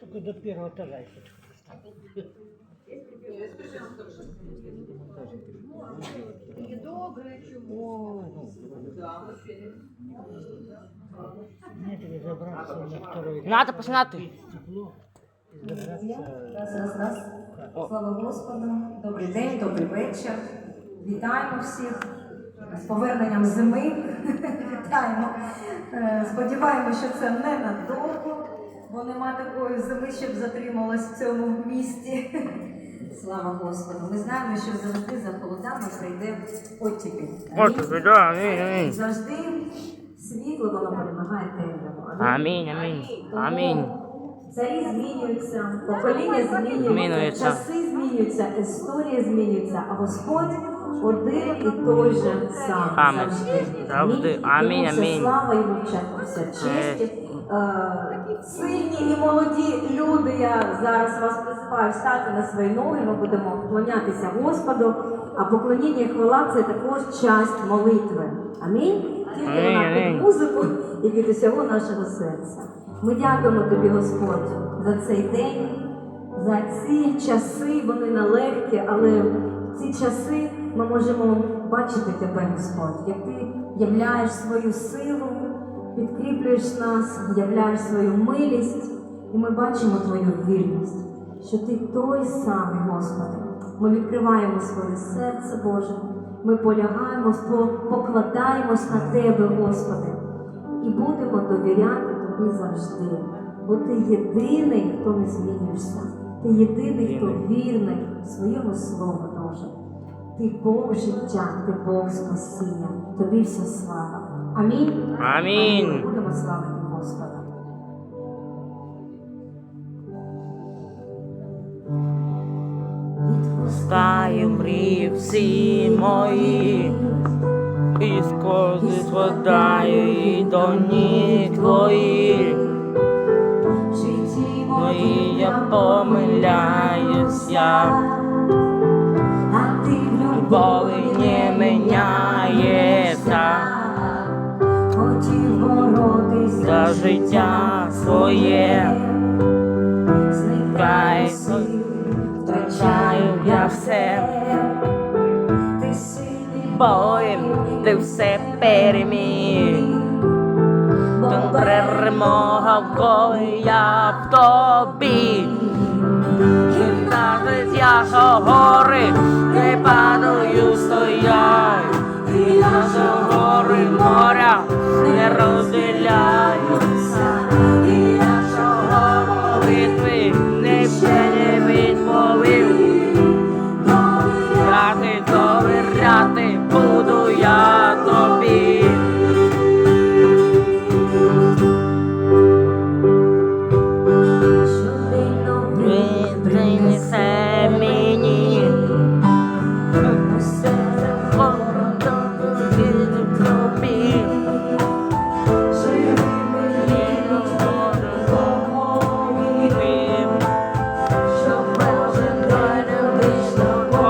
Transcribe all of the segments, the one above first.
Только до первого этажа еще. Забраться на второй. Надо починати. Тепло. И забраться. Раз, раз, раз. Слава Господу. Добрий день, добрий вечір. Вітаємо всіх з поверненням зими. Вітаємо. Е, Сподіваємося, що це не надовго, бо нема такої зими, щоб затрималась в цьому місті. Слава Господу. Ми знаємо, що завжди за холодами прийде оттепіль. От да, амінь, амінь. Завжди світло воно перемагає темряву. Амінь, амінь, амінь. Царі змінюються, покоління змінюються, Змінюються. часи змінюються, історія змінюється, а Господь один і той же сам. Амінь. Завжди. Амінь, амінь. Слава йому вся честь. Е, Сильні і молоді люди, я зараз вас призиваю встати на свої ноги, ми будемо вклонятися Господу, а поклоніння і хвала це також часть молитви. Амінь. Тільки вона під музику і від усього нашого серця. Ми дякуємо тобі, Господь, за цей день, за ці часи, вони нелегкі, але в ці часи ми можемо бачити тебе, Господь, як ти являєш свою силу, підкріплюєш нас, являєш свою милість, і ми бачимо твою вірність, що ти той самий, Господи. Ми відкриваємо своє серце, Боже. Ми полягаємо, покладаємось на Тебе, Господи, і будемо довіряти Тобі завжди. Бо Ти єдиний, хто не змінюєшся. Ти єдиний, хто вірний своєму слову, Боже. Ти Бог життя, ти Бог спасіння. Тобі вся слава. Амінь. Амінь. Будемо славити Господа. Стає мрії всі мої, і скози складаю і до ніг твої. В житті Мої я помиляюся, а ти в любові За життя своє, зникає втрачаю я все. Ти Боєм ти все переміг. Та перемога, коли я в тобі. І навіть я гори не падаю день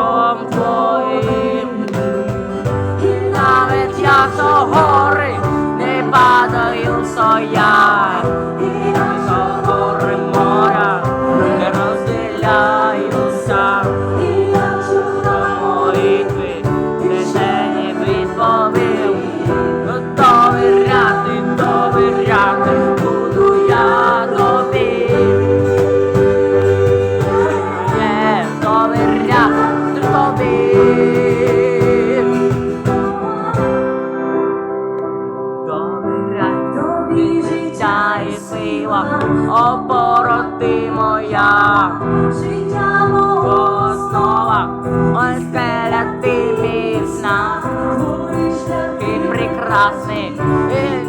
прекрасний, і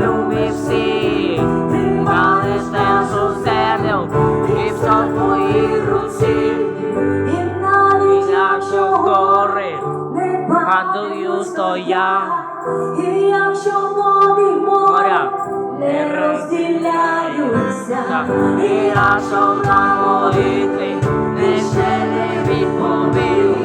любив всі. Але стежу землю, і все в твоїй руці. і навіть якщо гори не падаю стоять, і якщо води моря не розділяються, і якщо на молитві не ще не відповів.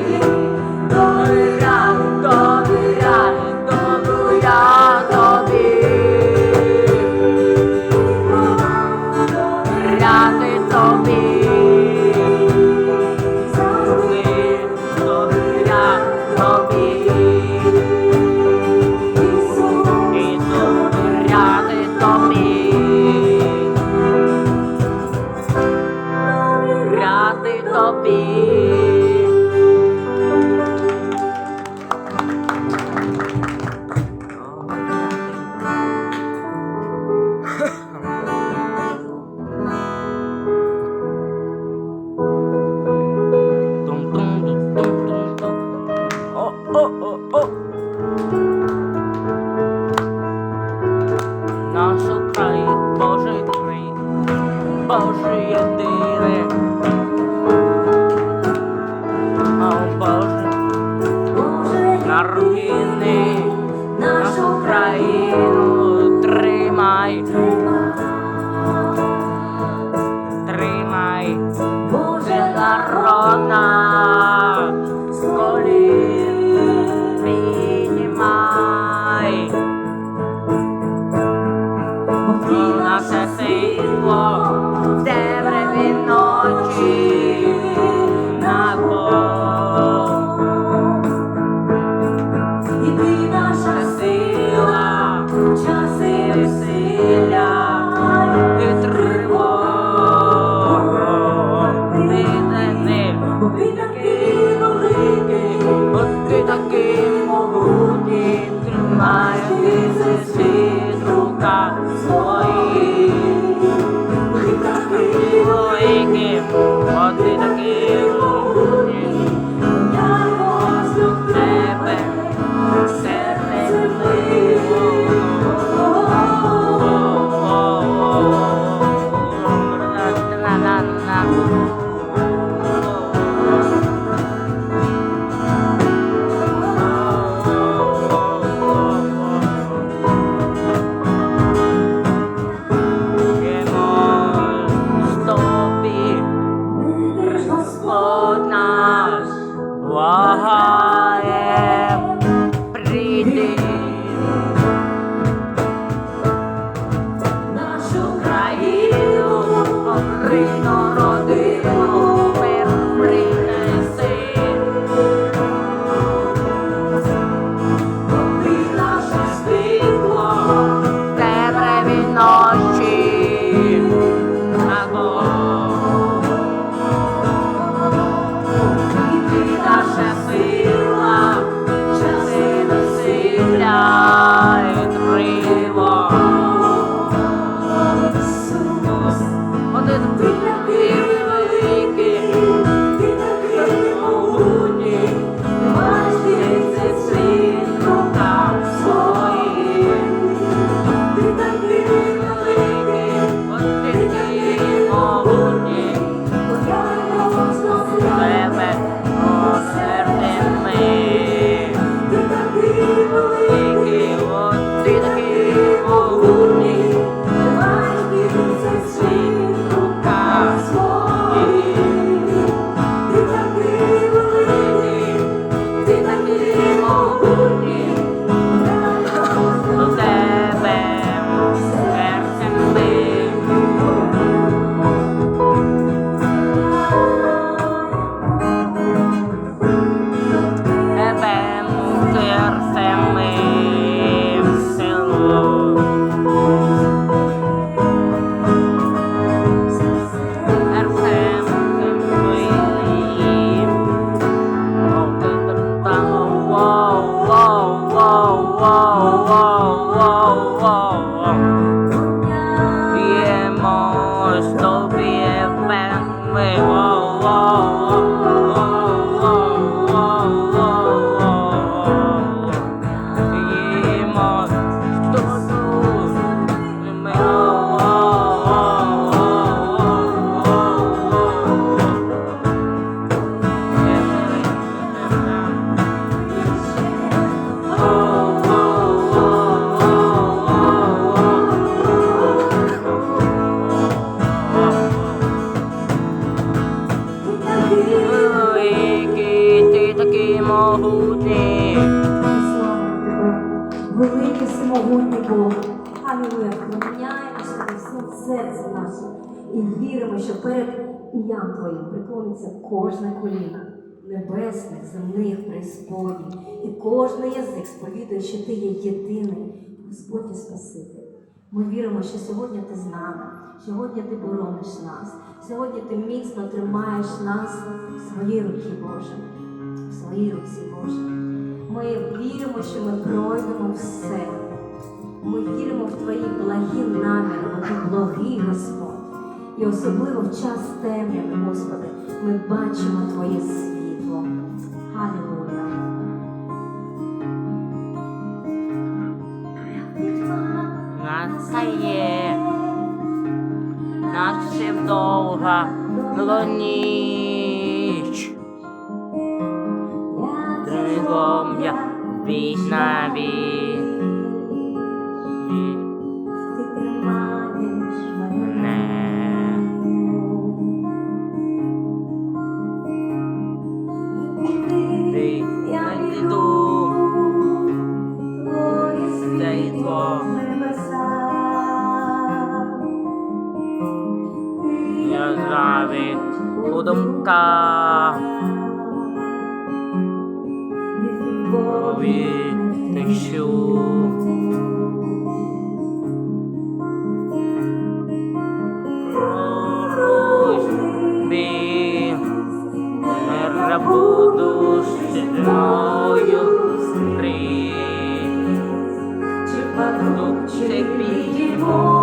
Oh. ім'ям Твоїм приклониться кожне коліно небесне, земних, преисподніх, і кожний язик сповідує, що ти є єдиний, Господь і Спаситель. Ми віримо, що сьогодні ти з нами, сьогодні ти борониш нас, сьогодні ти міцно тримаєш нас в своїй руці, Боже, в своїй руці, Боже. Ми віримо, що ми пройдемо все. Ми віримо в Твої благі наміри, бо ти благий Господь. І особливо в час темряви, Господи, ми бачимо Твоє світло. Галілуя! Настає наче довга ніч. Тривом я вічна віч. буду зі мною стрій, чи паду, чи підіймо.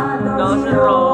然是这。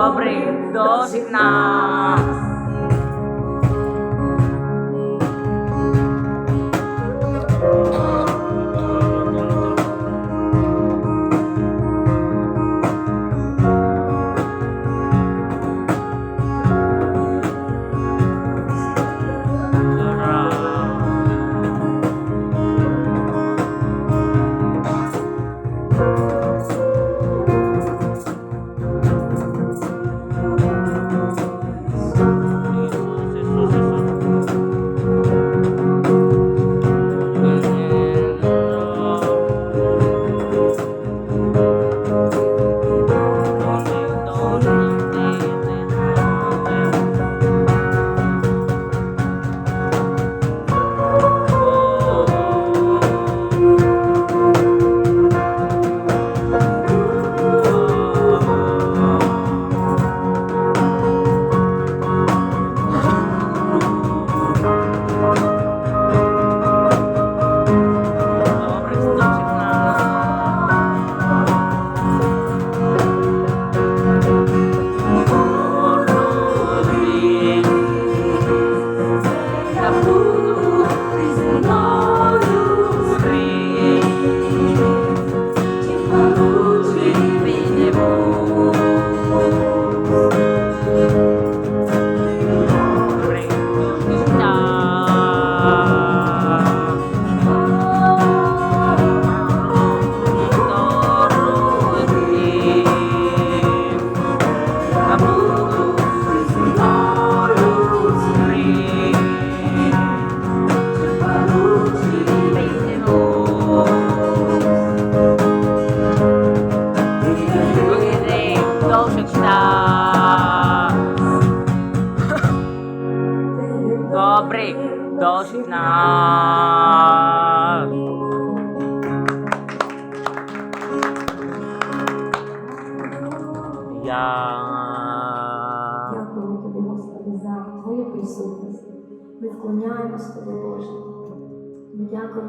добрим до всіх.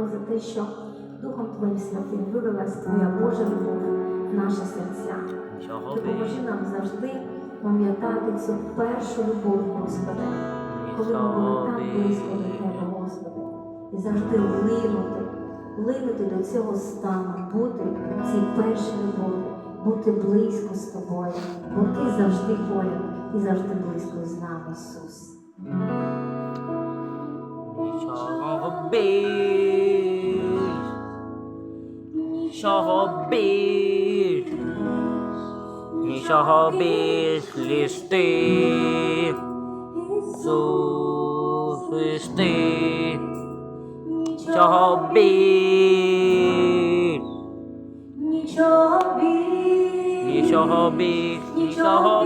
Дякуємо за те, що Духом Твоїм Святим вилилась Твоя Божа любов в наші серця. Допоможи нам завжди пам'ятати цю першу любов, Господи, коли ми були так близько до Тебе, Господи, і завжди линути, линути до цього стану, бути цій першій любові, бути близько з Тобою, бо Ти завжди поряд і завжди близько з нами, Ісус. Нічого нічого більш, нічого більш, лиш ти, Ісус, лиш ти, нічого більш, Нічого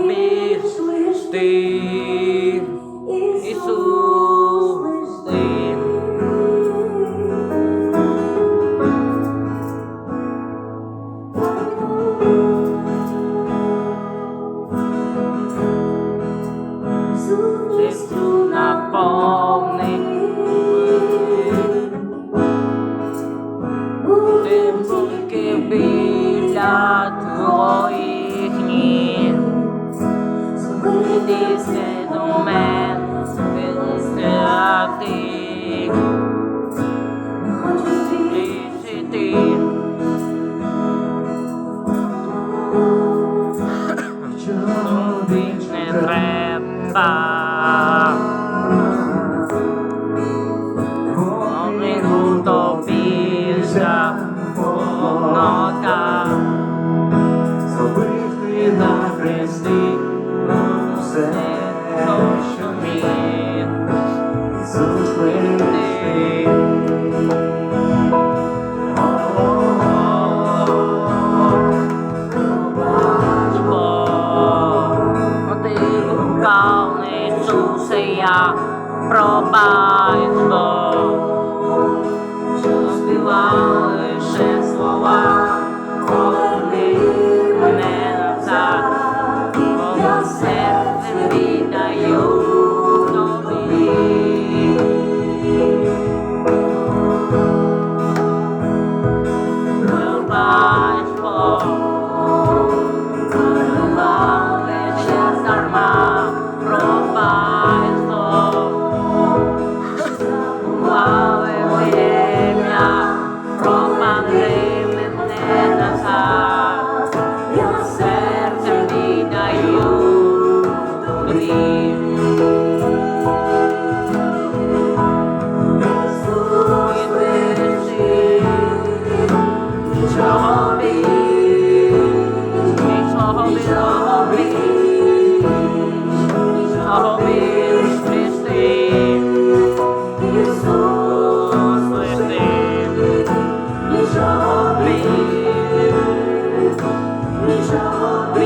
нічого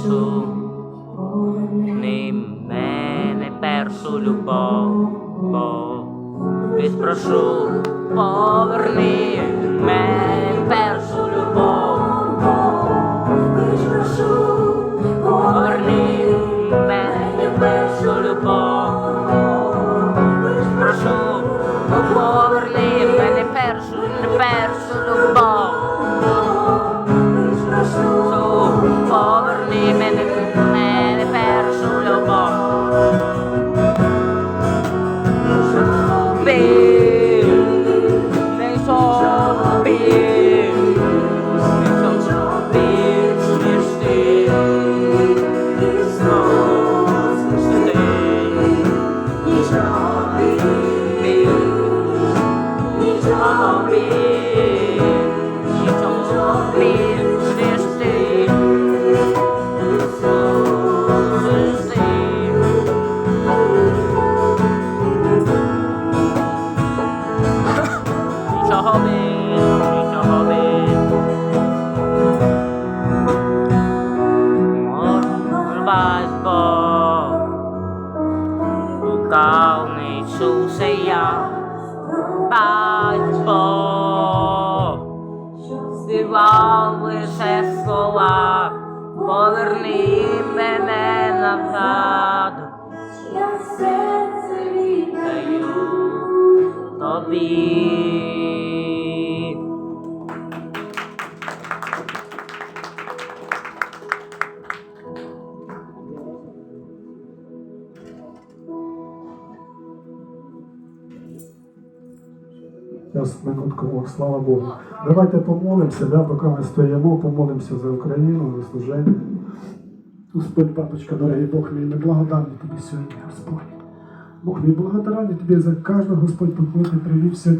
прошу, поверни мене першу любов, бо ти прошу, поверни мене співав лише слова, поверни мене назад, Я серце віддаю тобі. Слава Богу. Давайте помолимося, да, поки ми стоїмо, помолимося за Україну, за служення. Господь, папочка, дорогий Бог мій, ми благодарні тобі сьогодні, Господь. Бог мій, благодарний тобі за кожного, Господь, покликати привів сьогодні.